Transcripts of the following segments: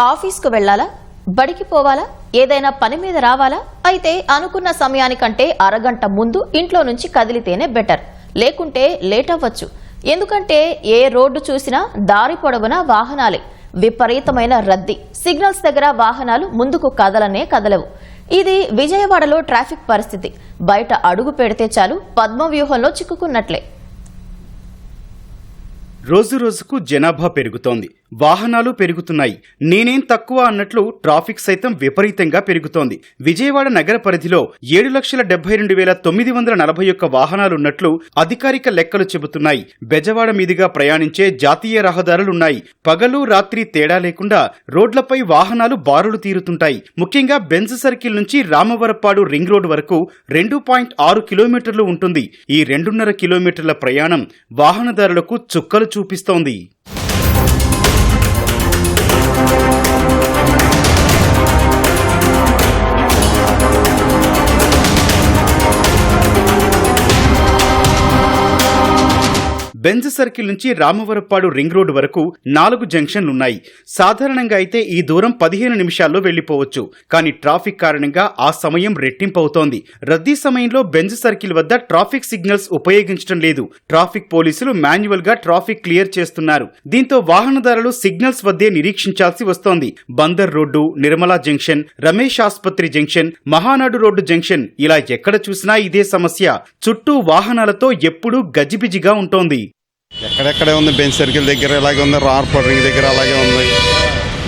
ఆఫీస్కు వెళ్ళాలా? బడికి పోవాలా? ఏదైనా పని మీద రావాలా? అయితే అనుకున్న సమయానికంటే అరగంట ముందు ఇంట్లో నుంచి కదిలితేనే బెటర్. లేకుంటే లేట్ అవ్వచ్చు. ఎందుకంటే ఏ రోడ్డు చూసినా దారి పొడవునా వాహనాలే. విపరీతమైన రద్దీ. సిగ్నల్స్ దగ్గర వాహనాలు ముందుకు కదలనే కదలవు. ఇది విజయవాడలో ట్రాఫిక్ పరిస్థితి. బయట అడుగు పెడితే చాలు పద్మ వ్యూహంలో చిక్కుకున్నట్లే. రోజు రోజుకు జనాభా పెరుగుతోంది. వాహనాలు పెరుగుతున్నాయి. నేనేం తక్కువ అన్నట్లు ట్రాఫిక్ సైతం విపరీతంగా పెరుగుతోంది. విజయవాడ నగర పరిధిలో ఏడు లక్షల డెబ్బై రెండు వేల తొమ్మిది వందల నలభై ఒక్క వాహనాలున్నట్లు అధికారిక లెక్కలు చెబుతున్నాయి. బెజవాడ మీదుగా ప్రయాణించే జాతీయ రహదారులున్నాయి పగలు రాత్రి తేడా లేకుండా రోడ్లపై వాహనాలు బారులు తీరుతుంటాయి. ముఖ్యంగా బెంజ్ సర్కిల్ నుంచి రామవరపాడు రింగ్ రోడ్ వరకు రెండు పాయింట్ ఆరు కిలోమీటర్లు ఉంటుంది. ఈ రెండున్నర కిలోమీటర్ల ప్రయాణం వాహనదారులకు చుక్కలు చూపిస్తోంది. బెంజ్ సర్కిల్ నుంచి రామవరపాడు రింగ్ రోడ్ వరకు నాలుగు జంక్షన్లున్నాయి. సాధారణంగా అయితే ఈ దూరం పదిహేను నిమిషాల్లో వెళ్ళిపోవచ్చు కానీ ట్రాఫిక్ కారణంగా ఆ సమయం రెట్టింపవుతోంది. రద్దీ సమయంలో బెంజ్ సర్కిల్ వద్ద ట్రాఫిక్ సిగ్నల్స్ ఉపయోగించడం లేదు. ట్రాఫిక్ పోలీసులు మాన్యువల్గా ట్రాఫిక్ క్లియర్ చేస్తున్నారు. దీంతో వాహనదారులు సిగ్నల్స్ వద్దే నిరీక్షించాల్సి వస్తోంది. బందర్ రోడ్డు నిర్మలా జంక్షన్ రమేష్ ఆస్పత్రి జంక్షన్ మహానాడు రోడ్డు జంక్షన్ ఇలా ఎక్కడ చూసినా ఇదే సమస్య. చుట్టూ వాహనాలతో ఎప్పుడూ గజిబిజిగా ఉంటోంది. ఎక్కడెక్కడే ఉంది బెంచ్ సర్కిల్ దగ్గర ఇలాగే ఉంది రార్పడ్ రింగ్ దగ్గర అలాగే ఉంది.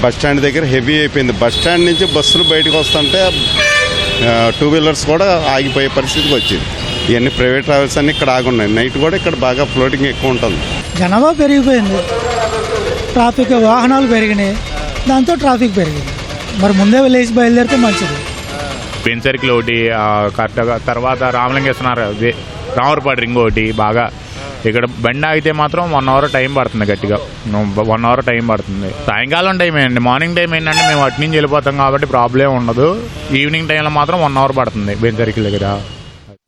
బస్ స్టాండ్ దగ్గర హెవీ అయిపోయింది. బస్ స్టాండ్ నుంచి బస్సులు బయటకు వస్తుంటే టూ వీలర్స్ కూడా ఆగిపోయే పరిస్థితికి వచ్చింది. ఇవన్నీ ప్రైవేట్ ట్రావెల్స్ అన్ని ఇక్కడ ఆగున్నాయి. నైట్ కూడా ఇక్కడ బాగా ఫ్లోటింగ్ ఎక్కువ ఉంటుంది. జనాభా పెరిగిపోయింది. ట్రాఫిక్ వాహనాలు పెరిగినాయి. దాంతో ట్రాఫిక్ పెరిగింది. మరి ముందే లేచి బయలుదేరితే మంచిది. పెన్ సర్కిల్ ఒకటి తర్వాత రామలింగేశ్వర అదే రామవరపాడు రింగ్ ఒకటి బాగా ఇక్కడ బండి ఆగితే మాత్రం వన్ అవర్ టైం పడుతుంది గట్టిగా. వన్ అవర్ టైం పడుతుంది. సాయంకాలం టైం ఏంటి మార్నింగ్ టైం ఏంటంటే మేము అటు నుంచి వెళ్ళిపోతాం కాబట్టి ప్రాబ్లం ఉండదు. ఈవినింగ్ టైంలో మాత్రం వన్ అవర్ పడుతుంది బెన్ దగ్గర.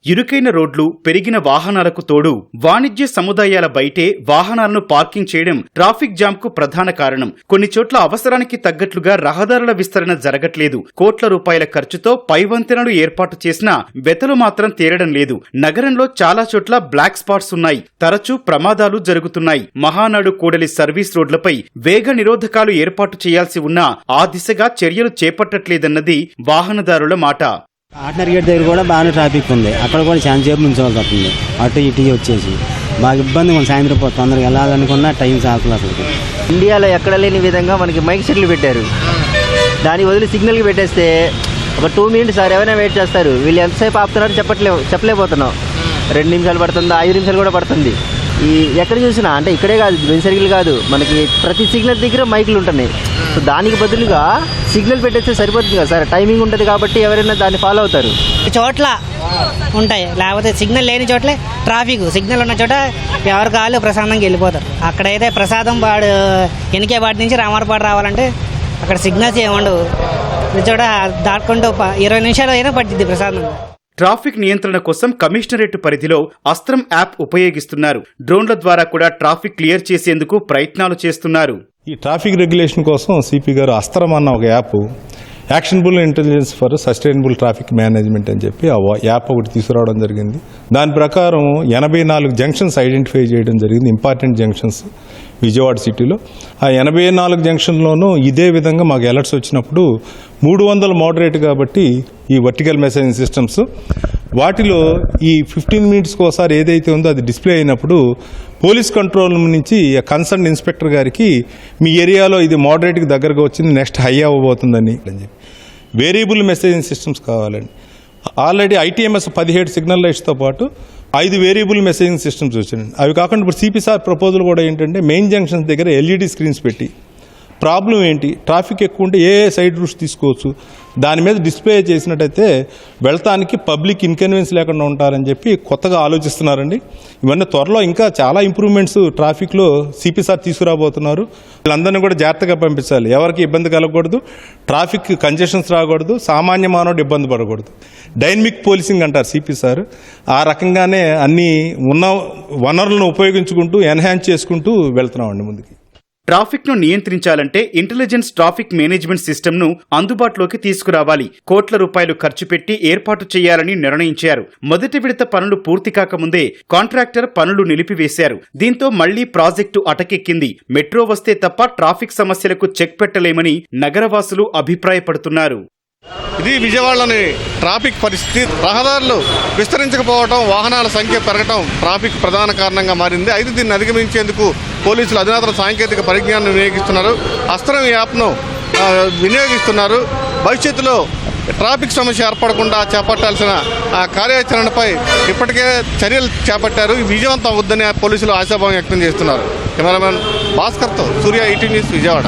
ఇరుకైన రోడ్లు పెరిగిన వాహనాలకు తోడు వాణిజ్య సముదాయాల బయటే వాహనాలను పార్కింగ్ చేయడం ట్రాఫిక్ జామ్కు ప్రధాన కారణం. కొన్ని చోట్ల అవసరానికి తగ్గట్లుగా రహదారుల విస్తరణ జరగట్లేదు. కోట్ల రూపాయల ఖర్చుతో పైవంతెనలు ఏర్పాటు చేసినా వెతలు మాత్రం తీరడం లేదు. నగరంలో చాలా చోట్ల బ్లాక్ స్పాట్స్ ఉన్నాయి. తరచూ ప్రమాదాలు జరుగుతున్నాయి. మహానాడు కూడలి సర్వీస్ రోడ్లపై వేగ నిరోధకాలు ఏర్పాటు చేయాల్సి ఉన్నా ఆ దిశగా చర్యలు చేపట్టట్లేదన్నది వాహనదారుల మాట. ఆర్డినరీ గేట్ దగ్గర కూడా బాగానే ట్రాఫిక్ ఉంది. అక్కడ కూడా చాలా సేపు నుంచోవాల్సి వస్తుంది. అటు ఇటు వచ్చేసి. బాగా ఇబ్బంది ఉంది. సాయంత్రం పూట తొందరగా వెళ్ళాలనుకున్నా టైం సాకులు అసలు. ఇండియాలో ఎక్కడ లేని విధంగా మనకి మైక్ సెట్లు పెట్టారు. దాని వదిలి సిగ్నల్కి పెట్టేస్తే ఒక టూ మినిట్స్ సార్ ఎవరైనా వెయిట్ చేస్తారు. వీళ్ళు ఎంతసేపు ఆపుతున్నారో చెప్పట్లే చెప్పలేకపోతున్నాం. రెండు నిమిషాలు పడుతుందా ఐదు నిమిషాలు కూడా పడుతుంది. ఈ ఎక్కడ చూసినా అంటే ఇక్కడే కాదు బెన్ సర్కిల్ కాదు. మనకి ప్రతి సిగ్నల్ దగ్గర మైకులు ఉంటున్నాయి. సో దానికి బదులుగా సిగ్నల్ పెట్టేస్తే సరిపోతుంది కదా సార్? టైమింగ్ ఉంటుంది కాబట్టి ఎవరైనా దాన్ని ఫాలో అవుతారు. చోట్ల ఉంటాయి. లేకపోతే సిగ్నల్ లేని చోట్లే ట్రాఫిక్. సిగ్నల్ ఉన్న చోట ఎవరు కాళ్ళు ప్రశాంతంగా వెళ్ళిపోతారు. అక్కడైతే ప్రసాదం పాడు ఎనికే నుంచి రామారపాడు రావాలంటే అక్కడ సిగ్నల్స్ ఏముండవు. చోట దాటుకుంటూ ఇరవై నిమిషాలు అయినా పట్టిద్ది ప్రసాదం. ట్రాఫిక్ నియంత్రణ కోసం కమిషనరేట్ పరిధిలో అస్త్రం యాప్ ఉపయోగిస్తున్నారు. డ్రోన్ల ద్వారా కూడా ట్రాఫిక్ క్లియర్ చేసేందుకు ప్రయత్నాలు చేస్తున్నారు. ఈ ట్రాఫిక్ రెగ్యులేషన్ కోసం సిపి గారు అస్త్రం అన్న ఒక app actionable intelligence for sustainable traffic management అని చెప్పి ఆ యాప్ ఒకటి తీసుకురావడం జరిగింది. దాని ప్రకారం ఎనభై నాలుగు జంక్షన్స్ ఐడెంటిఫై చేయడం జరిగింది. ఇంపార్టెంట్ జంక్షన్స్ విజయవాడ సిటీలో. ఆ ఎనభై నాలుగు జంక్షన్లోనూ ఇదే విధంగా మాకు అలర్ట్స్ వచ్చినప్పుడు మూడు వందల మోడరేట్ కాబట్టి ఈ వర్టికల్ మెసేజింగ్ సిస్టమ్స్ వాటిలో ఈ ఫిఫ్టీన్ మినిట్స్కి ఒకసారి ఏదైతే ఉందో అది డిస్ప్లే అయినప్పుడు పోలీస్ కంట్రోల్ నుంచి కన్సర్న్ ఇన్స్పెక్టర్ గారికి మీ ఏరియాలో ఇది మోడరేట్కి దగ్గరగా వచ్చింది నెక్స్ట్ హై అవ్వబోతుందని. అని చెప్పి వేరియబుల్ మెసేజింగ్ సిస్టమ్స్ కావాలండి. ఆల్రెడీ ఐటీఎంఎస్ పదిహేడు సిగ్నల్ లైట్స్తో పాటు ఐదు వేరియబుల్ మెసేజింగ్ సిస్టమ్స్ వచ్చినాయి. అవి కాకుండా ఇప్పుడు సిపిసార్ ప్రపోజల్ కూడా ఏంటంటే మెయిన్ జంక్షన్స్ దగ్గర ఎల్ఈడి స్క్రీన్స్ పెట్టి ప్రాబ్లం ఏంటి? ట్రాఫిక్ ఎక్కువ ఉంటే ఏ సైడ్ రూట్స్ తీసుకోవచ్చు? దాని మీద డిస్ప్లే చేసినట్టయితే వెళ్తానికి పబ్లిక్ ఇన్కన్వీనియన్స్ లేకుండా ఉంటారని చెప్పి కొత్తగా ఆలోచిస్తున్నారండి. ఇవన్నీ త్వరలో ఇంకా చాలా ఇంప్రూవ్మెంట్స్ ట్రాఫిక్లో సిపిసార్ తీసుకురాబోతున్నారు. వీళ్ళందరినీ కూడా జాగ్రత్తగా పంపించాలి. ఎవరికి ఇబ్బంది కలగకూడదు. ట్రాఫిక్ కంజెషన్స్ రాకూడదు. సామాన్య మానవుడు ఇబ్బంది పడకూడదు. డైనమిక్ పోలీసింగ్ అంటారు సిపి సార్. ఆ రకంగానే అన్ని ఉన్న వనరులను ఉపయోగించుకుంటూ ఎన్హాన్స్ చేసుకుంటూ వెళ్తున్నామండి ముందుకి. ట్రాఫిక్ను నియంత్రించాలంటే ఇంటెలిజెన్స్ ట్రాఫిక్ మేనేజ్మెంట్ సిస్టమ్ను అందుబాటులోకి తీసుకురావాలి. కోట్ల రూపాయలు ఖర్చు పెట్టి ఏర్పాటు చేయాలని నిర్ణయించారు. మొదటి విడత పనులు పూర్తి కాకముందే కాంట్రాక్టర్ పనులు నిలిపివేశారు. దీంతో మళ్ళీ ప్రాజెక్టు అటకెక్కింది. మెట్రో వస్తే తప్ప ట్రాఫిక్ సమస్యలకు చెక్ పెట్టలేమని నగరవాసులు అభిప్రాయపడుతున్నారు. ఇది విజయవాడలోని ట్రాఫిక్ పరిస్థితి. రహదారులు విస్తరించకపోవడం వాహనాల సంఖ్య పెరగటం ట్రాఫిక్ ప్రధాన కారణంగా మారింది. అయితే దీన్ని అధిగమించేందుకు పోలీసులు అధునాతన సాంకేతిక పరిజ్ఞానం వినియోగిస్తున్నారు. అస్త్రం యాప్ను వినియోగిస్తున్నారు. భవిష్యత్తులో ట్రాఫిక్ సమస్య ఏర్పడకుండా చేపట్టాల్సిన ఆ కార్యాచరణపై ఇప్పటికే చర్యలు చేపట్టారు. విజయవంతం అవుద్దని పోలీసులు ఆశాభావం వ్యక్తం చేస్తున్నారు. కెమెరామెన్ భాస్కర్తో సూర్య ఈటీ న్యూస్ విజయవాడ.